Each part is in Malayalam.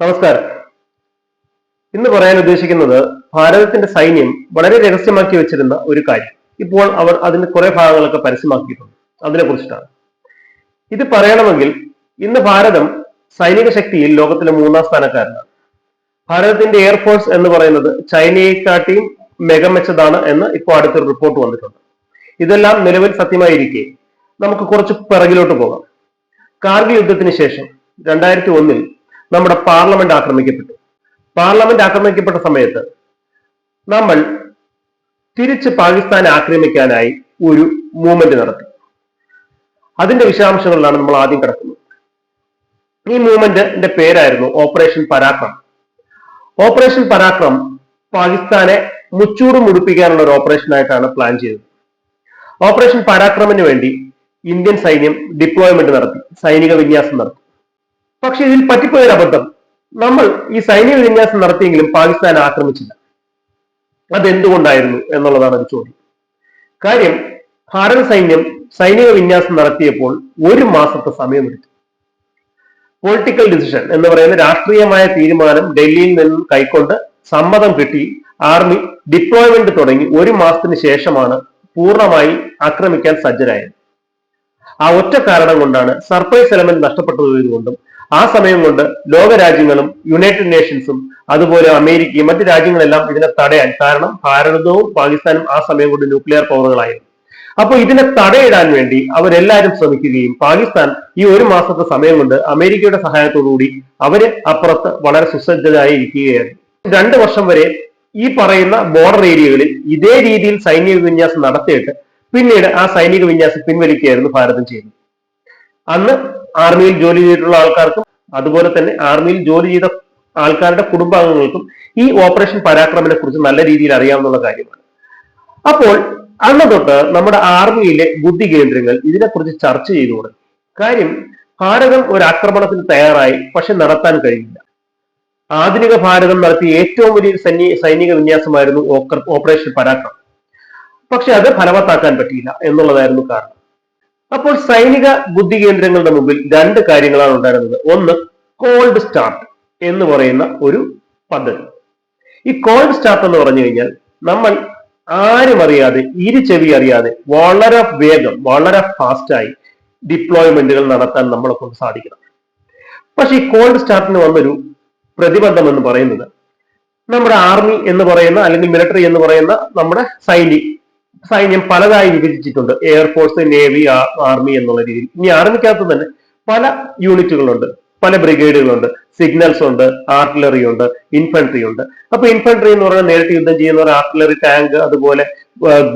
നമസ്കാരം. ഇന്ന് പറയാൻ ഉദ്ദേശിക്കുന്നത് ഭാരതത്തിന്റെ സൈന്യം വളരെ രഹസ്യമാക്കി വെച്ചിരുന്ന ഒരു കാര്യം. ഇപ്പോൾ അവർ അതിന്റെ കുറെ ഭാഗങ്ങളൊക്കെ പരസ്യമാക്കിയിട്ടുണ്ട്. അതിനെ കുറിച്ചിട്ടാണ്. ഇത് പറയണമെങ്കിൽ ഇന്ന് ഭാരതം സൈനിക ശക്തിയിൽ ലോകത്തിലെ മൂന്നാം സ്ഥാനക്കാരനാണ്. ഭാരതത്തിന്റെ എയർഫോഴ്സ് എന്ന് പറയുന്നത് ചൈനയെക്കാട്ടിയും മികമെച്ചതാണ് എന്ന് ഇപ്പോൾ അടുത്തൊരു റിപ്പോർട്ട് വന്നിട്ടുണ്ട്. ഇതെല്ലാം നിലവിൽ സത്യമായിരിക്കെ. നമുക്ക് കുറച്ച് പിറകിലോട്ട് പോകാം. കാർഗിൽ യുദ്ധത്തിന് ശേഷം രണ്ടായിരത്തി ഒന്നിൽ നമ്മുടെ പാർലമെന്റ് ആക്രമിക്കപ്പെട്ടു. പാർലമെന്റ് ആക്രമിക്കപ്പെട്ട സമയത്ത് നമ്മൾ തിരിച്ച് പാകിസ്ഥാനെ ആക്രമിക്കാനായി ഒരു മൂവ്മെന്റ് നടത്തി. അതിന്റെ വിശദാംശങ്ങളിലാണ് നമ്മൾ ആദ്യം കിടക്കുന്നത്. ഈ മൂവ്മെന്റിന്റെ പേരായിരുന്നു ഓപ്പറേഷൻ പരാക്രം ഓപ്പറേഷൻ പരാക്രം പാകിസ്ഥാനെ മുച്ചൂട് മുടിപ്പിക്കാനുള്ള ഒരു ഓപ്പറേഷൻ ആയിട്ടാണ് പ്ലാൻ ചെയ്തത്. ഓപ്പറേഷൻ പരാക്രമിന് വേണ്ടി ഇന്ത്യൻ സൈന്യം ഡിപ്ലോയ്മെന്റ് നടത്തി. സൈനിക വിന്യാസം നടത്തി. പക്ഷെ ഇതിൽ പറ്റിപ്പോയൊരു അബദ്ധം. നമ്മൾ ഈ സൈനിക വിന്യാസം നടത്തിയെങ്കിലും പാകിസ്ഥാൻ ആക്രമിച്ചില്ല. അതെന്തുകൊണ്ടായിരുന്നു എന്നുള്ളതാണ് ഒരു ചോദ്യം. കാര്യം ഭാരത സൈന്യം സൈനിക വിന്യാസം നടത്തിയപ്പോൾ ഒരു മാസത്തെ സമയമെടുത്തു. പൊളിറ്റിക്കൽ ഡിസിഷൻ എന്ന് പറയുന്ന രാഷ്ട്രീയമായ തീരുമാനം ഡൽഹിയിൽ നിന്നും കൈക്കൊണ്ട് സമ്മതം കിട്ടി. ആർമി ഡിപ്ലോയ്മെന്റ് തുടങ്ങി ഒരു മാസത്തിന് ശേഷമാണ് പൂർണമായി ആക്രമിക്കാൻ സജ്ജരായത്. ആ ഒറ്റ കാരണം കൊണ്ടാണ് സർപ്രൈസ് എലമെന്റ് നഷ്ടപ്പെട്ടതുകൊണ്ടും ആ സമയം കൊണ്ട് ലോകരാജ്യങ്ങളും യുണൈറ്റഡ് നേഷൻസും അതുപോലെ അമേരിക്കയും മറ്റ് രാജ്യങ്ങളെല്ലാം ഇതിനെ തടയാൻ കാരണം ഭാരതവും പാകിസ്ഥാനും ആ സമയം കൊണ്ട് ന്യൂക്ലിയർ പവറുകളായിരുന്നു അപ്പോൾ ഇതിനെ തടയിടാൻ വേണ്ടി അവരെല്ലാവരും ശ്രമിക്കുകയും പാകിസ്ഥാൻ ഈ ഒരു മാസത്തെ സമയം കൊണ്ട് അമേരിക്കയുടെ സഹായത്തോടുകൂടി അവർ അപ്പുറത്ത് വളരെ സുസജ്ജരായി ഇരിക്കുകയായിരുന്നു രണ്ട് വർഷം വരെ ഈ പറയുന്ന ബോർഡർ ഏരിയകളിൽ ഇതേ രീതിയിൽ സൈനിക വിന്യാസം നടത്തിയിട്ട് പിന്നീട് ആ സൈനിക വിന്യാസം പിൻവലിക്കുകയായിരുന്നു ഭാരതം ചെയ്തത്. അന്ന് ആർമിയിൽ ജോലി ചെയ്തിട്ടുള്ള ആൾക്കാർക്കും അതുപോലെ തന്നെ ആർമിയിൽ ജോലി ചെയ്ത ആൾക്കാരുടെ കുടുംബാംഗങ്ങൾക്കും ഈ ഓപ്പറേഷൻ പരാക്രമനെ കുറിച്ച് നല്ല രീതിയിൽ അറിയാവുന്ന കാര്യമാണ്. അപ്പോൾ അന്ന് തൊട്ട് നമ്മുടെ ആർമിയിലെ ബുദ്ധി കേന്ദ്രങ്ങൾ ഇതിനെക്കുറിച്ച് ചർച്ച ചെയ്തുകൊണ്ട് കാര്യം ഭാരതം ഒരു ആക്രമണത്തിന് തയ്യാറായി പക്ഷെ നടത്താൻ കഴിയില്ല. ആധുനിക ഭാരതം നടത്തിയ ഏറ്റവും വലിയ സൈനി സൈനിക വിന്യാസമായിരുന്നു ഓപ്പറേഷൻ പരാക്രമം. പക്ഷെ അത് ഫലവത്താക്കാൻ പറ്റിയില്ല എന്നുള്ളതായിരുന്നു കാരണം. അപ്പോൾ സൈനിക ബുദ്ധി കേന്ദ്രങ്ങളുടെ മുമ്പിൽ രണ്ട് കാര്യങ്ങളാണ് ഉണ്ടായിരുന്നത്. ഒന്ന് കോൾഡ് സ്റ്റാർട്ട് എന്ന് പറയുന്ന ഒരു പദ്ധതി. ഈ കോൾഡ് സ്റ്റാർട്ട് എന്ന് പറഞ്ഞു കഴിഞ്ഞാൽ നമ്മൾ ആരും അറിയാതെ ഇരു ചെവി അറിയാതെ വളരെ വേഗം വളരെ ഫാസ്റ്റായി ഡിപ്ലോയ്മെന്റുകൾ നടത്താൻ നമ്മളെ കൊണ്ട് സാധിക്കണം. പക്ഷെ ഈ കോൾഡ് സ്റ്റാർട്ടിന് വന്നൊരു പ്രതിബന്ധം എന്ന് പറയുന്നത് നമ്മുടെ ആർമി എന്ന് പറയുന്ന അല്ലെങ്കിൽ മിലിറ്ററി എന്ന് പറയുന്ന നമ്മുടെ സൈന്യം സൈന്യം പലതായി വിഭജിച്ചിട്ടുണ്ട്. എയർഫോഴ്സ് നേവി ആർമി എന്നുള്ള രീതിയിൽ. ഇനി ആർമിക്കകത്ത് തന്നെ പല യൂണിറ്റുകളുണ്ട് പല ബ്രിഗേഡുകളുണ്ട് സിഗ്നൽസ് ഉണ്ട് ആർട്ടിലറി ഉണ്ട് ഇൻഫൻട്രി ഉണ്ട്. അപ്പൊ ഇൻഫൻട്രി എന്ന് പറഞ്ഞാൽ നേരിട്ട് യുദ്ധം ചെയ്യുന്നവർ ആർട്ടിലറി ടാങ്ക് അതുപോലെ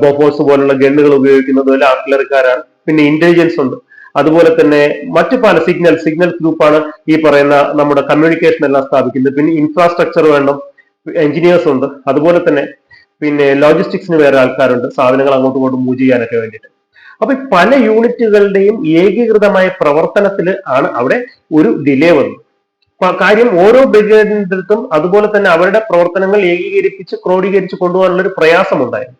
ബോഫോഴ്സ് പോലുള്ള ഗണ്ണുകൾ ഉപയോഗിക്കുന്നത് പോലെ ആർട്ടിലറിക്കാരാണ് പിന്നെ ഇന്റലിജൻസ് ഉണ്ട്. അതുപോലെ തന്നെ മറ്റു പല സിഗ്നൽ സിഗ്നൽ ഗ്രൂപ്പാണ് ഈ പറയുന്ന നമ്മുടെ കമ്മ്യൂണിക്കേഷൻ എല്ലാം സ്ഥാപിക്കുന്നത്. പിന്നെ ഇൻഫ്രാസ്ട്രക്ചർ വേണം. എഞ്ചിനീയേഴ്സ് ഉണ്ട്. അതുപോലെ തന്നെ പിന്നെ ലോജിസ്റ്റിക്സിന് വേറെ ആൾക്കാരുണ്ട്. സാധനങ്ങൾ അങ്ങോട്ടും ഇങ്ങോട്ടും മൂവ് ചെയ്യാനൊക്കെ വേണ്ടിയിട്ട്. അപ്പൊ പല യൂണിറ്റുകളുടെയും ഏകീകൃതമായ പ്രവർത്തനത്തിൽ ആണ് അവിടെ ഒരു ഡിലേ വന്നത്. കാര്യം ഓരോ ബ്രിഗേഡിനടുത്തും അതുപോലെ തന്നെ അവരുടെ പ്രവർത്തനങ്ങൾ ഏകീകരിപ്പിച്ച് ക്രോഡീകരിച്ച് കൊണ്ടുപോകാനുള്ള ഒരു പ്രയാസമുണ്ടായിരുന്നു.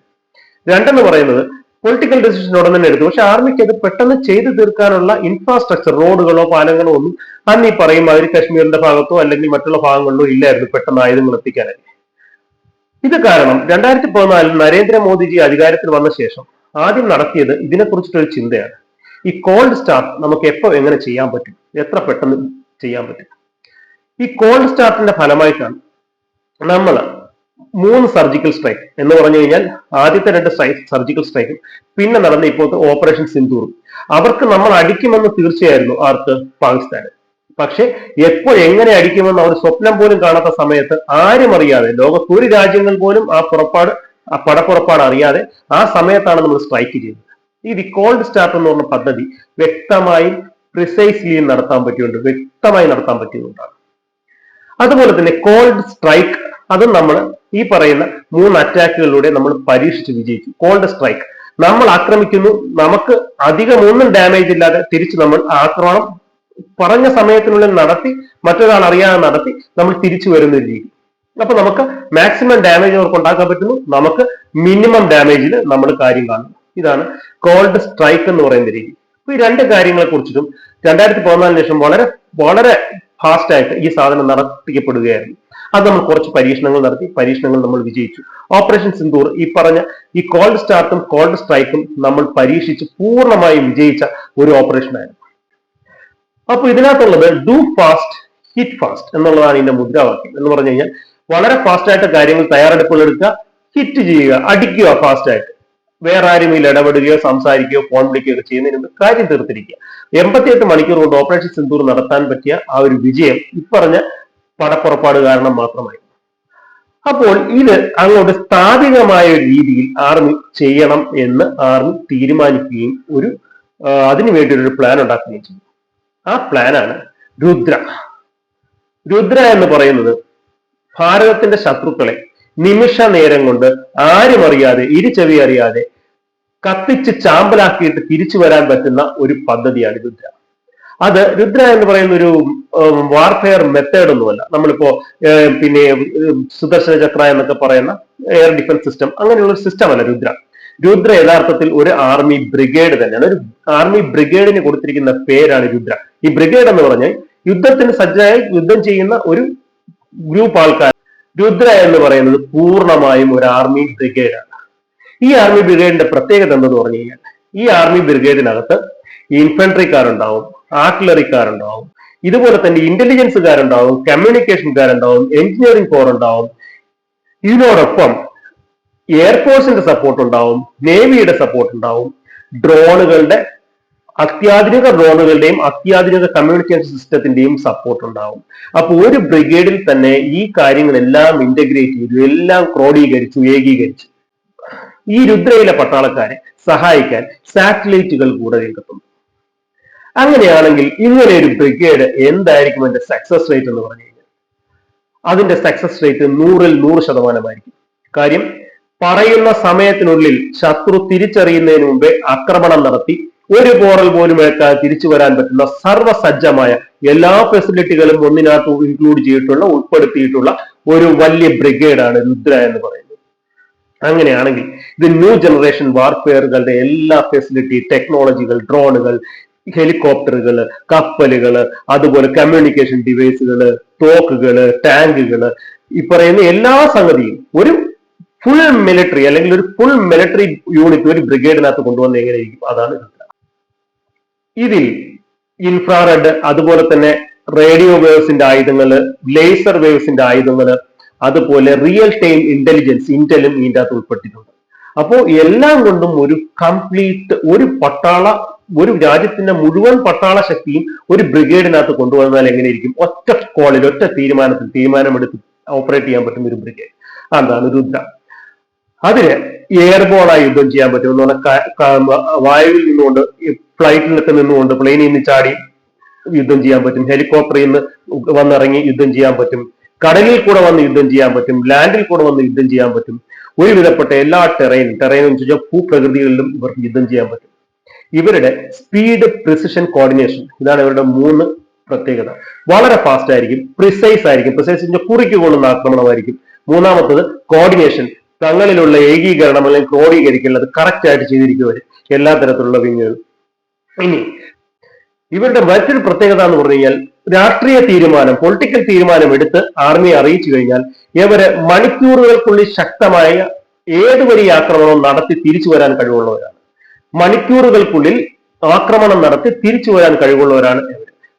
രണ്ടെന്ന് പറയുന്നത് പൊളിറ്റിക്കൽ ഡിസിഷൻ ഉടൻ തന്നെ എടുത്തു. പക്ഷെ ആർമിക്ക് അത് പെട്ടെന്ന് ചെയ്തു തീർക്കാനുള്ള ഇൻഫ്രാസ്ട്രക്ചർ റോഡുകളോ പാലങ്ങളോ ഒന്നും അന്ന് ഈ പറയും അവർ കശ്മീരിന്റെ ഭാഗത്തോ അല്ലെങ്കിൽ മറ്റുള്ള ഭാഗങ്ങളിലോ ഇല്ലായിരുന്നു പെട്ടെന്ന് ആയുധങ്ങൾ എത്തിക്കാനായി ഇത് കാരണം രണ്ടായിരത്തി പതിനാലിൽ നരേന്ദ്രമോദിജി അധികാരത്തിൽ വന്ന ശേഷം ആദ്യം നടത്തിയത് ഇതിനെക്കുറിച്ചിട്ടൊരു ചിന്തയാണ്. ഈ കോൾഡ് സ്റ്റാർട്ട് നമുക്ക് എപ്പോ എങ്ങനെ ചെയ്യാൻ പറ്റും? എത്ര പെട്ടെന്ന് ചെയ്യാൻ പറ്റും? ഈ കോൾഡ് സ്റ്റാർട്ടിന്റെ ഫലമായിട്ടാണ് നമ്മൾ മൂന്ന് സർജിക്കൽ സ്ട്രൈക്ക് എന്ന് പറഞ്ഞു കഴിഞ്ഞാൽ ആദ്യത്തെ രണ്ട് സർജിക്കൽ സ്ട്രൈക്കും പിന്നെ നടന്ന ഇപ്പോഴത്തെ ഓപ്പറേഷൻ സിന്ധൂറും അവർക്ക് നമ്മൾ അടിക്കുമെന്ന് തീർച്ചയായിരുന്നു ആർക്ക്? പാകിസ്ഥാന്. പക്ഷെ എപ്പോഴെങ്ങനെ അടിക്കുമെന്ന് അവർ സ്വപ്നം പോലും കാണാത്ത സമയത്ത് ആരും അറിയാതെ ലോകത്ത് ഒരു രാജ്യങ്ങൾ പോലും ആ പുറപ്പാട് ആ പടപ്പുറപ്പാട് അറിയാതെ ആ സമയത്താണ് നമ്മൾ സ്ട്രൈക്ക് ചെയ്തത് ഈ കോൾഡ് സ്റ്റാർട്ട് എന്ന് പറഞ്ഞ പദ്ധതി വ്യക്തമായും പ്രിസൈസ്ലി നടത്താൻ പറ്റിയുണ്ട് വ്യക്തമായി നടത്താൻ പറ്റിയതുകൊണ്ടാണ് അതുപോലെ തന്നെ കോൾഡ് സ്ട്രൈക്ക് അതും നമ്മൾ ഈ പറയുന്ന മൂന്ന് അറ്റാക്കുകളിലൂടെ നമ്മൾ പരീക്ഷിച്ച് വിജയിച്ചു. കോൾഡ് സ്ട്രൈക്ക് നമ്മൾ ആക്രമിക്കുന്നു നമുക്ക് അധികം ഒന്നും ഡാമേജ് ഇല്ലാതെ തിരിച്ച് നമ്മൾ ആക്രമണം പറഞ്ഞ സമയത്തിനുള്ളിൽ നടത്തി മറ്റൊരാൾ അറിയാതെ നടത്തി നമ്മൾ തിരിച്ചു വരുന്ന രീതി. അപ്പൊ നമുക്ക് മാക്സിമം ഡാമേജ് അവർക്ക് ഉണ്ടാക്കാൻ പറ്റുന്നു. നമുക്ക് മിനിമം ഡാമേജിൽ നമ്മൾ കാര്യം കാണുന്നു ഇതാണ് കോൾഡ് സ്ട്രൈക്ക് എന്ന് പറയുന്ന രീതി. ഈ രണ്ട് കാര്യങ്ങളെ കുറിച്ചിട്ടും രണ്ടായിരത്തി പതിനാലിന് ശേഷം വളരെ വളരെ ഫാസ്റ്റ് ആയിട്ട് ഈ സാധനം നടത്തിക്കപ്പെടുകയായിരുന്നു. അത് നമ്മൾ കുറച്ച് പരീക്ഷണങ്ങൾ നടത്തി. പരീക്ഷണങ്ങൾ നമ്മൾ വിജയിച്ചു. ഓപ്പറേഷൻ സിന്ദൂർ ഈ പറഞ്ഞ ഈ കോൾഡ് സ്റ്റാർട്ടും കോൾഡ് സ്ട്രൈക്കും നമ്മൾ പരീക്ഷിച്ച് പൂർണമായും വിജയിച്ച ഒരു ഓപ്പറേഷൻ ആയിരുന്നു. അപ്പൊ ഇതിനകത്തുള്ളത് ഡു ഫാസ്റ്റ് ഹിറ്റ് ഫാസ്റ്റ് എന്നുള്ളതാണ് ഇതിന്റെ മുദ്രാവാക്യം. എന്ന് പറഞ്ഞു കഴിഞ്ഞാൽ വളരെ ഫാസ്റ്റ് ആയിട്ട് കാര്യങ്ങൾ തയ്യാറെടുപ്പുകൾ എടുക്കുക ഹിറ്റ് ചെയ്യുക അടിക്കുക ഫാസ്റ്റ് ആയിട്ട്. വേറെ ഇതിൽ ഇടപെടുകയോ സംസാരിക്കുകയോ ഫോൺ വിളിക്കുകയോ ഒക്കെ ചെയ്യുന്നതിന് മുമ്പ് കാര്യം തീർത്തിരിക്കുക. എൺപത്തിയെട്ട് മണിക്കൂർ കൊണ്ട് ഓപ്പറേഷൻ സിന്ദൂർ നടത്താൻ പറ്റിയ ആ ഒരു വിജയം ഇപ്പറഞ്ഞ പടപ്പുറപ്പാട് കാരണം മാത്രമായി അപ്പോൾ ഇത് അങ്ങോട്ട് സ്ഥാപികമായ രീതിയിൽ ആർമി ചെയ്യണം എന്ന് ആർമി തീരുമാനിക്കുകയും ഒരു അതിനുവേണ്ടി അതിനു വേണ്ടി ഒരു പ്ലാൻ ഉണ്ടാക്കുകയും ചെയ്തു. ആ പ്ലാനാണ് രുദ്ര. രുദ്ര എന്ന് പറയുന്നത് ഭാരതത്തിന്റെ ശത്രുക്കളെ നിമിഷ നേരം കൊണ്ട് ആരും അറിയാതെ ഇരിച്ചെവി അറിയാതെ കത്തിച്ച് ചാമ്പലാക്കിയിട്ട് തിരിച്ചു വരാൻ പറ്റുന്ന ഒരു പദ്ധതിയാണ് രുദ്ര. അത് രുദ്ര എന്ന് പറയുന്ന ഒരു വാർഫെയർ മെത്തേഡ് ഒന്നുമല്ല. നമ്മളിപ്പോ പിന്നെ സുദർശന ചക്ര എന്നൊക്കെ പറയുന്ന എയർ ഡിഫൻസ് സിസ്റ്റം അങ്ങനെയുള്ള സിസ്റ്റം അല്ല രുദ്ര. രുദ്ര യഥാർത്ഥത്തിൽ ഒരു ആർമി ബ്രിഗേഡ് തന്നെയാണ്. ഒരു ആർമി ബ്രിഗേഡിന് കൊടുത്തിരിക്കുന്ന പേരാണ് രുദ്ര. ഈ ബ്രിഗേഡ് എന്ന് പറഞ്ഞാൽ യുദ്ധത്തിന് സജ്ജമായി യുദ്ധം ചെയ്യുന്ന ഒരു ഗ്രൂപ്പ് ആൾക്കാർ രുദ്ര എന്ന് പറയുന്നത് പൂർണമായും ഒരു ആർമി ബ്രിഗേഡാണ് ഈ ആർമി ബ്രിഗേഡിന്റെ പ്രത്യേകത എന്തെന്ന് പറഞ്ഞു കഴിഞ്ഞാൽ ഈ ആർമി ബ്രിഗേഡിനകത്ത് ഇൻഫൻട്രിക്കാരുണ്ടാവും ആർട്ടിലറിക്കാരുണ്ടാവും ഇതുപോലെ തന്നെ ഇന്റലിജൻസുകാരുണ്ടാവും കമ്മ്യൂണിക്കേഷൻകാരുണ്ടാവും എഞ്ചിനീയറിംഗ് കോർ ഉണ്ടാവും. ഇതിനോടൊപ്പം എയർഫോഴ്സിന്റെ സപ്പോർട്ട് ഉണ്ടാവും നേവിയുടെ സപ്പോർട്ട് ഉണ്ടാവും. ഡ്രോണുകളുടെ അത്യാധുനിക ഡ്രോണുകളുടെയും അത്യാധുനിക കമ്മ്യൂണിക്കേഷൻ സിസ്റ്റത്തിന്റെയും സപ്പോർട്ട് ഉണ്ടാവും. അപ്പോൾ ഒരു ബ്രിഗേഡിൽ തന്നെ ഈ കാര്യങ്ങളെല്ലാം ഇന്റഗ്രേറ്റ് ചെയ്തു എല്ലാം ക്രോഡീകരിച്ചു ഏകീകരിച്ചു. ഈ രുദ്രയിലെ പട്ടാളക്കാരെ സഹായിക്കാൻ സാറ്റലൈറ്റുകൾ കൂടെ രംഗത്തുണ്ട്. അങ്ങനെയാണെങ്കിൽ ഇങ്ങനെ ഒരു ബ്രിഗേഡ് എന്തായിരിക്കും അതിന്റെ സക്സസ് റേറ്റ് എന്ന് പറഞ്ഞു കഴിഞ്ഞാൽ? അതിന്റെ സക്സസ് റേറ്റ് നൂറിൽ നൂറ് ശതമാനമായിരിക്കും. കാര്യം പറയുന്ന സമയത്തിനുള്ളിൽ ശത്രു തിരിച്ചറിയുന്നതിന് മുമ്പേ ആക്രമണം നടത്തി ഒരു പോറൽ പോലും എടുക്കാതെ തിരിച്ചു വരാൻ പറ്റുന്ന സർവസജ്ജമായ എല്ലാ ഫെസിലിറ്റികളും ഒന്നിനകത്ത് ഇൻക്ലൂഡ് ചെയ്തിട്ടുള്ള ഉൾപ്പെടുത്തിയിട്ടുള്ള ഒരു വലിയ ബ്രിഗേഡാണ് രുദ്ര എന്ന് പറയുന്നത്. അങ്ങനെയാണെങ്കിൽ ഇത് ന്യൂ ജനറേഷൻ വാർഫെയറുകളുടെ എല്ലാ ഫെസിലിറ്റി ടെക്നോളജികൾ ഡ്രോണുകൾ ഹെലികോപ്റ്ററുകൾ കപ്പലുകൾ അതുപോലെ കമ്മ്യൂണിക്കേഷൻ ഡിവൈസുകൾ തോക്കുകൾ ടാങ്കുകൾ ഈ പറയുന്ന എല്ലാ സംഗതിയും ഒരു ഫുൾ മിലിറ്ററി അല്ലെങ്കിൽ ഒരു ഫുൾ മിലിറ്ററി യൂണിറ്റ് ഒരു ബ്രിഗേഡിനകത്ത് കൊണ്ടുവന്ന് എങ്ങനെയായിരിക്കും അതാണ് ഇതിൽ. ഇൻഫ്രാറെഡ് അതുപോലെ തന്നെ റേഡിയോ വേവ്സിന്റെ ആയുധങ്ങൾ ലേസർ വേവ്സിന്റെ ആയുധങ്ങൾ അതുപോലെ റിയൽ ടൈം ഇന്റലിജൻസ് ഇന്റലും ഇതിന്റെ അകത്ത് ഉൾപ്പെട്ടിട്ടുണ്ട്. അപ്പോ എല്ലാം കൊണ്ടും ഒരു കംപ്ലീറ്റ് ഒരു പട്ടാള ഒരു രാജ്യത്തിന്റെ മുഴുവൻ പട്ടാള ശക്തിയും ഒരു ബ്രിഗേഡിനകത്ത് കൊണ്ടുവന്നാൽ എങ്ങനെയിരിക്കും? ഒറ്റ കോളിൽ ഒറ്റ തീരുമാനത്തിൽ തീരുമാനമെടുത്ത് ഓപ്പറേറ്റ് ചെയ്യാൻ പറ്റുന്ന ഒരു ബ്രിഗേഡ് അതാണ് രുദ്ര. അതിന് എയർബോളായി യുദ്ധം ചെയ്യാൻ പറ്റും. എന്ന് പറഞ്ഞാൽ വായുവിൽ നിന്നുകൊണ്ട് ഫ്ലൈറ്റിലൊക്കെ നിന്നുകൊണ്ട് പ്ലെയിനിൽ നിന്ന് ചാടി യുദ്ധം ചെയ്യാൻ പറ്റും. ഹെലികോപ്റ്ററിൽ നിന്ന് വന്നിറങ്ങി യുദ്ധം ചെയ്യാൻ പറ്റും. കടലിൽ കൂടെ വന്ന് യുദ്ധം ചെയ്യാൻ പറ്റും. ലാൻഡിൽ കൂടെ വന്ന് യുദ്ധം ചെയ്യാൻ പറ്റും. ഒരുവിധപ്പെട്ട എല്ലാ ടെറൈനും ടെറൈൻ എന്ന് വെച്ചാൽ ഭൂപ്രകൃതികളിലും ഇവർക്ക് യുദ്ധം ചെയ്യാൻ പറ്റും. ഇവരുടെ സ്പീഡ് പ്രിസിഷൻ കോർഡിനേഷൻ ഇതാണ് ഇവരുടെ മൂന്ന് പ്രത്യേകത. വളരെ ഫാസ്റ്റ് ആയിരിക്കും പ്രിസൈസ് ആയിരിക്കും. പ്രിസൈസ് കുറിക്ക് കൊള്ളുന്ന ആക്രമണമായിരിക്കും. മൂന്നാമത്തത് കോർഡിനേഷൻ തങ്ങളിലുള്ള ഏകീകരണം അല്ലെങ്കിൽ ക്രോഡീകരിക്കൽ അത് കറക്റ്റ് ആയിട്ട് ചെയ്തിരിക്കും എല്ലാ തരത്തിലുള്ള വിങ്ങുകൾ ഇനി ഇവരുടെ മറ്റൊരു പ്രത്യേകത എന്ന് പറഞ്ഞു കഴിഞ്ഞാൽ രാഷ്ട്രീയ തീരുമാനം പൊളിറ്റിക്കൽ തീരുമാനം എടുത്ത് ആർമിയെ അറിയിച്ചു കഴിഞ്ഞാൽ ഇവരെ മണിക്കൂറുകൾക്കുള്ളിൽ ശക്തമായ ഏത് വലിയ ആക്രമണവും നടത്തി തിരിച്ചു വരാൻ കഴിവുള്ളവരാണ്. മണിക്കൂറുകൾക്കുള്ളിൽ ആക്രമണം നടത്തി തിരിച്ചു വരാൻ കഴിവുള്ളവരാണ്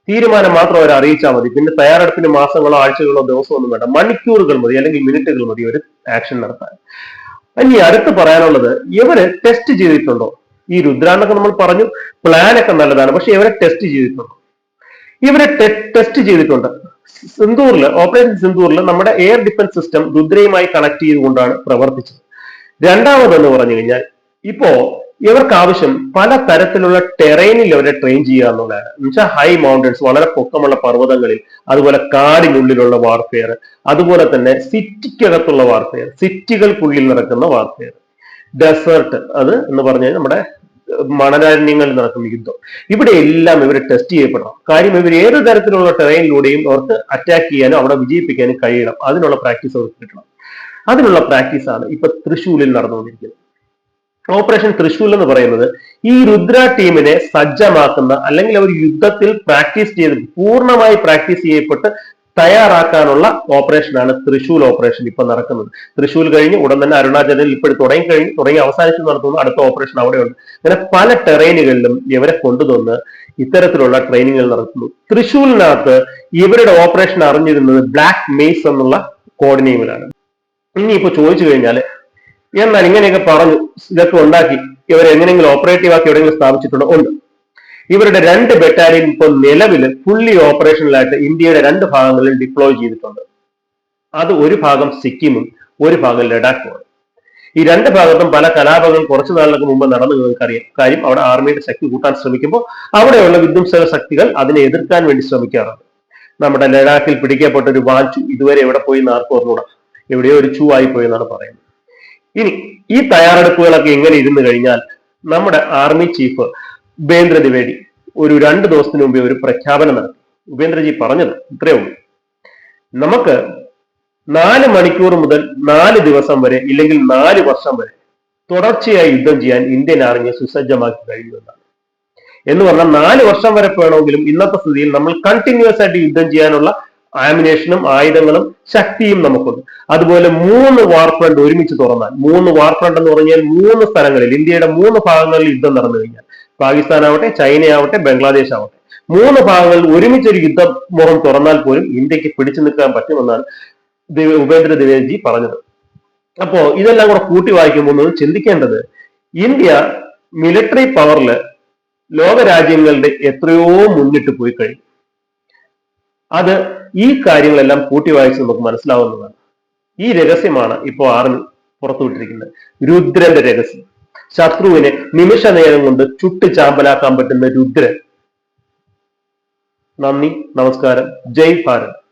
തീരുമാനം മാത്രം അവർ അറിയിച്ചാൽ മതി. പിന്നെ തയ്യാറെടുപ്പിന് മാസങ്ങളോ ആഴ്ചകളോ ദിവസമോ ഒന്നും വേണ്ട. മണിക്കൂറുകൾ മതി അല്ലെങ്കിൽ മിനിറ്റുകൾ മതി ഒരു ആക്ഷൻ നടത്താൻ. ഇനി അടുത്ത് പറയാനുള്ളത് ഇവർ ടെസ്റ്റ് ചെയ്തിട്ടുണ്ടോ? ഈ രുദ്രാന്നൊക്കെ നമ്മൾ പറഞ്ഞു പ്ലാൻ ഒക്കെ നല്ലതാണ് പക്ഷെ ഇവരെ ടെസ്റ്റ് ചെയ്തിട്ടുണ്ടോ? ഇവരെ ടെസ്റ്റ് ചെയ്തിട്ടുണ്ട്. സിന്ദൂറിൽ ഓപ്പറേഷൻ സിന്ദൂറിൽ നമ്മുടെ എയർ ഡിഫൻസ് സിസ്റ്റം രുദ്രയുമായി കണക്ട് ചെയ്തുകൊണ്ടാണ് പ്രവർത്തിച്ചത്. രണ്ടാമതെന്ന് പറഞ്ഞു കഴിഞ്ഞാൽ ഇപ്പോ ഇവർക്ക് ആവശ്യം പല തരത്തിലുള്ള ടെറൈനിൽ അവരെ ട്രെയിൻ ചെയ്യുക എന്നുള്ളതാണ്. എന്നുവെച്ചാൽ ഹൈ മൗണ്ടൻസ് വളരെ പൊക്കമുള്ള പർവതങ്ങളിൽ അതുപോലെ കാടിനുള്ളിലുള്ള വാർഫെയർ അതുപോലെ തന്നെ സിറ്റിക്കകത്തുള്ള വാർഫെയർ സിറ്റികൾക്കുള്ളിൽ നടക്കുന്ന വാർഫെയർ ഡെസേർട്ട് അത് എന്ന് പറഞ്ഞാൽ നമ്മുടെ മണരാരണ്യങ്ങളിൽ നടക്കുന്ന യുദ്ധം. ഇവിടെ എല്ലാം ഇവർ ടെസ്റ്റ് ചെയ്യപ്പെടണം. കാര്യം ഇവർ ഏത് തരത്തിലുള്ള ടെറൈനിലൂടെയും അവർക്ക് അറ്റാക്ക് ചെയ്യാനും അവിടെ വിജയിപ്പിക്കാനും കഴിയണം. അതിനുള്ള പ്രാക്ടീസ് അവർക്ക് കിട്ടണം. അതിനുള്ള പ്രാക്ടീസാണ് ഇപ്പൊ തൃശ്ശൂരിൽ നടന്നുകൊണ്ടിരിക്കുന്നത്. ഓപ്പറേഷൻ തൃശൂൽ എന്ന് പറയുന്നത് ഈ രുദ്ര ടീമിനെ സജ്ജമാക്കുന്ന അല്ലെങ്കിൽ അവർ യുദ്ധത്തിൽ പ്രാക്ടീസ് ചെയ്ത് പൂർണമായി പ്രാക്ടീസ് ചെയ്യപ്പെട്ട് തയ്യാറാക്കാനുള്ള ഓപ്പറേഷനാണ് തൃശൂൽ ഓപ്പറേഷൻ ഇപ്പൊ നടക്കുന്നത്. തൃശൂൽ കഴിഞ്ഞ് ഉടൻ തന്നെ അരുണാചലിൽ ഇപ്പോൾ തുടങ്ങി കഴിഞ്ഞ് തുടങ്ങി അവസാനിച്ചു നടത്തുന്ന അടുത്ത ഓപ്പറേഷൻ അവിടെയുണ്ട്. അങ്ങനെ പല ടെറൈനുകളിലും ഇവരെ കൊണ്ടുതന്ന് ഇത്തരത്തിലുള്ള ട്രെയിനിങ്ങുകൾ നടത്തുന്നു. തൃശൂലിനകത്ത് ഇവരുടെ ഓപ്പറേഷൻ അറിഞ്ഞിരുന്നത് ബ്ലാക്ക് മെയ്സ് എന്നുള്ള കോഡിനെയിമിലാണ് ഇനിയിപ്പോ ചോദിച്ചു കഴിഞ്ഞാൽ എന്നാൽ ഇങ്ങനെയൊക്കെ പറഞ്ഞു ഇതൊക്കെ ഉണ്ടാക്കി ഇവർ എങ്ങനെയെങ്കിലും ഓപ്പറേറ്റീവ് ആക്കി എവിടെയെങ്കിലും സ്ഥാപിച്ചിട്ടുണ്ടോ? ഉണ്ട്. ഇവരുടെ രണ്ട് ബെറ്റാലിയൻ ഇപ്പോൾ നിലവിൽ ഫുള്ളി ഓപ്പറേഷനിലായിട്ട് ഇന്ത്യയുടെ രണ്ട് ഭാഗങ്ങളിൽ ഡിപ്ലോയ് ചെയ്തിട്ടുണ്ട്. അത് ഒരു ഭാഗം സിക്കിമും ഒരു ഭാഗം ലഡാക്കുമാണ്. ഈ രണ്ട് ഭാഗത്തും പല കലാപങ്ങൾ കുറച്ചു നാളുകൾക്ക് മുമ്പ് നടന്നു നിങ്ങൾക്കറിയാം. കാര്യം അവിടെ ആർമിയുടെ ശക്തി കൂട്ടാൻ ശ്രമിക്കുമ്പോൾ അവിടെയുള്ള വിധ്വംസക ശക്തികൾ അതിനെ എതിർക്കാൻ വേണ്ടി ശ്രമിക്കാറുണ്ട്. നമ്മുടെ ലഡാക്കിൽ പിടിക്കപ്പെട്ട ഒരു വാഞ്ചു ഇതുവരെ എവിടെ പോയി അറിഞ്ഞൂടാ എവിടെയോ ഒരു ചൂ ആയി പോയി എന്നാണ് പറയുന്നത്. ഇനി ഈ തയ്യാറെടുപ്പുകളൊക്കെ എങ്ങനെ ഇരുന്ന് കഴിഞ്ഞാൽ നമ്മുടെ ആർമി ചീഫ് ഉപേന്ദ്ര ദ്വിവേദി ഒരു രണ്ട് ദിവസത്തിന് മുമ്പേ ഒരു പ്രഖ്യാപനം നടത്തി. ഉപേന്ദ്രജി പറഞ്ഞത് ഇത്രയേ ഉള്ളൂ. നമുക്ക് നാല് മണിക്കൂർ മുതൽ നാല് ദിവസം വരെ ഇല്ലെങ്കിൽ നാല് വർഷം വരെ തുടർച്ചയായി യുദ്ധം ചെയ്യാൻ ഇന്ത്യൻ ആർമിയെ സുസജ്ജമാക്കി കഴിഞ്ഞു എന്നാണ്. എന്ന് പറഞ്ഞാൽ നാല് വർഷം വരെ വേണമെങ്കിലും ഇന്നത്തെ സ്ഥിതിയിൽ നമ്മൾ കണ്ടിന്യൂസ് ആയിട്ട് യുദ്ധം ചെയ്യാനുള്ള ആമിനേഷനും ആയുധങ്ങളും ശക്തിയും നമുക്കുണ്ട്. അതുപോലെ മൂന്ന് വാർ ഫ്രണ്ട് ഒരുമിച്ച് തുറന്നാൽ മൂന്ന് വാർ ഫ്രണ്ട് എന്ന് പറഞ്ഞാൽ മൂന്ന് സ്ഥലങ്ങളിൽ ഇന്ത്യയുടെ മൂന്ന് ഭാഗങ്ങളിൽ യുദ്ധം നടന്നു കഴിഞ്ഞാൽ. പാകിസ്ഥാനാവട്ടെ ചൈനയാവട്ടെ ബംഗ്ലാദേശ് ആവട്ടെ. മൂന്ന് ഭാഗങ്ങളിൽ ഒരുമിച്ച് ഒരു യുദ്ധ തുറന്നാൽ പോലും ഇന്ത്യയ്ക്ക് പിടിച്ചു നിൽക്കാൻ പറ്റുമെന്നാണ് ഉപേന്ദ്ര ദ്വിവേദി പറഞ്ഞത്. അപ്പോ ഇതെല്ലാം കൂടെ കൂട്ടി വായിക്കുമ്പോൾ ഒന്ന് ചിന്തിക്കേണ്ടത് ഇന്ത്യ മിലിറ്ററി പവറിൽ ലോക രാജ്യങ്ങളുടെ എത്രയോ മുന്നിട്ട് പോയി കഴിഞ്ഞു. അത് ഈ കാര്യങ്ങളെല്ലാം കൂട്ടി വായിച്ച് നമുക്ക് മനസ്സിലാവുന്നതാണ്. ഈ രഹസ്യമാണ് ഇപ്പോൾ ആർമി പുറത്തുവിട്ടിരിക്കുന്നത് രുദ്രന്റെ രഹസ്യം. ശത്രുവിനെ നിമിഷ നേരം കൊണ്ട് ചുട്ട് ചാമ്പലാക്കാൻ പറ്റുന്ന രുദ്രൻ. നന്ദി നമസ്കാരം. ജയ് ഭാരത്.